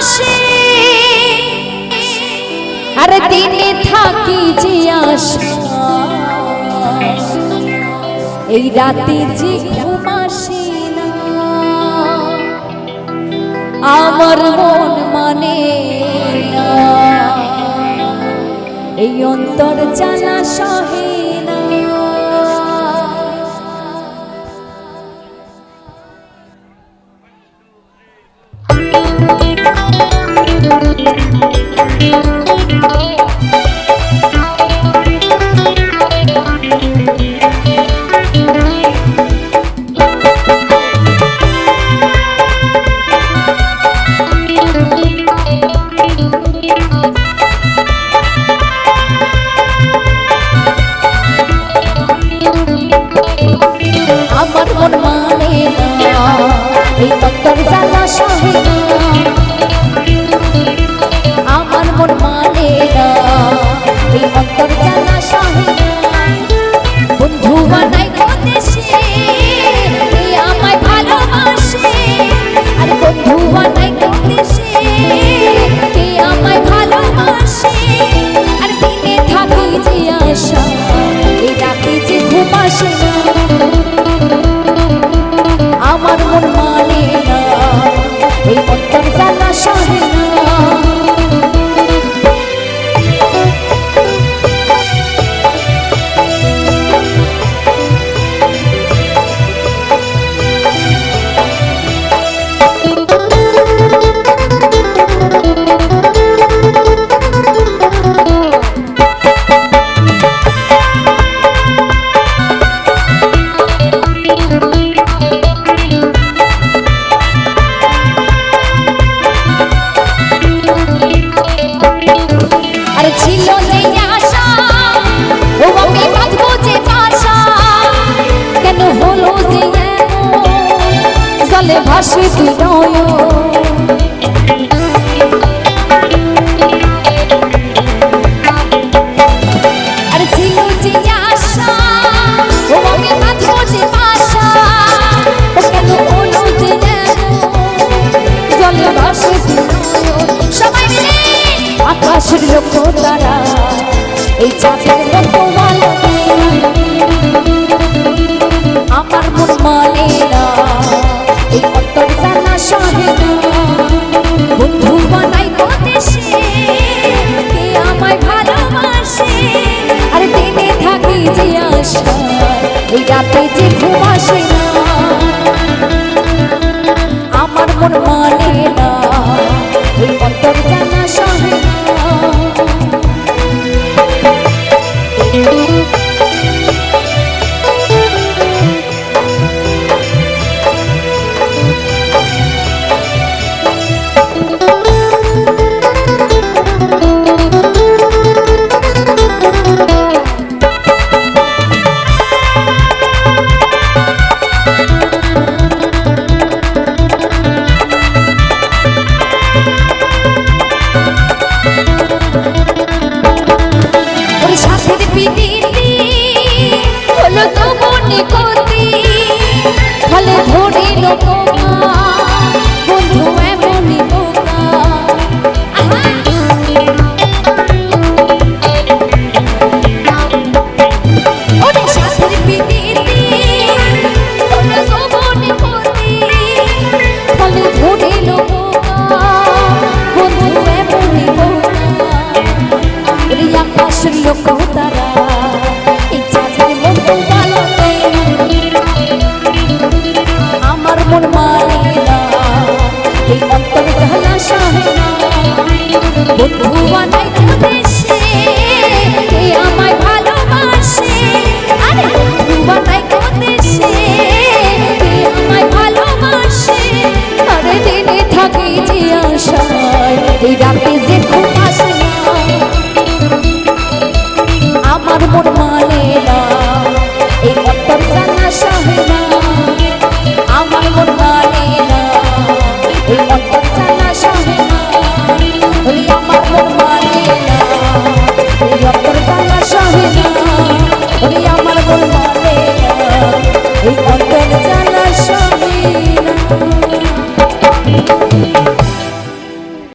ঘুমাসে আর দিনে থাকি যে আশা। এই রাতে যে ঘুমাসে না। আমার মন মানে এই অন্তর জানা আমার মন মানে না, এই অন্তর জানা সহে না বন্ধু বানাই দেশে আমায় ভালোবাসে। আর বন্ধু বানাই দেশে এই আমায় ভালোবাসে? আর দিনে থাকি যে আশা, এই রাতে যে ঘুম আসে জলে ভাসে আর ছিল আশা, ও আমি বাঁধবো যে আশা ও কেন হলো জলে ভাসে সবাই মিলে আকাশের লক্ষ্য তারা এই চাঁদের আশা এই রাতে যে ঘুম পিদিতি হলো তো মনে লোক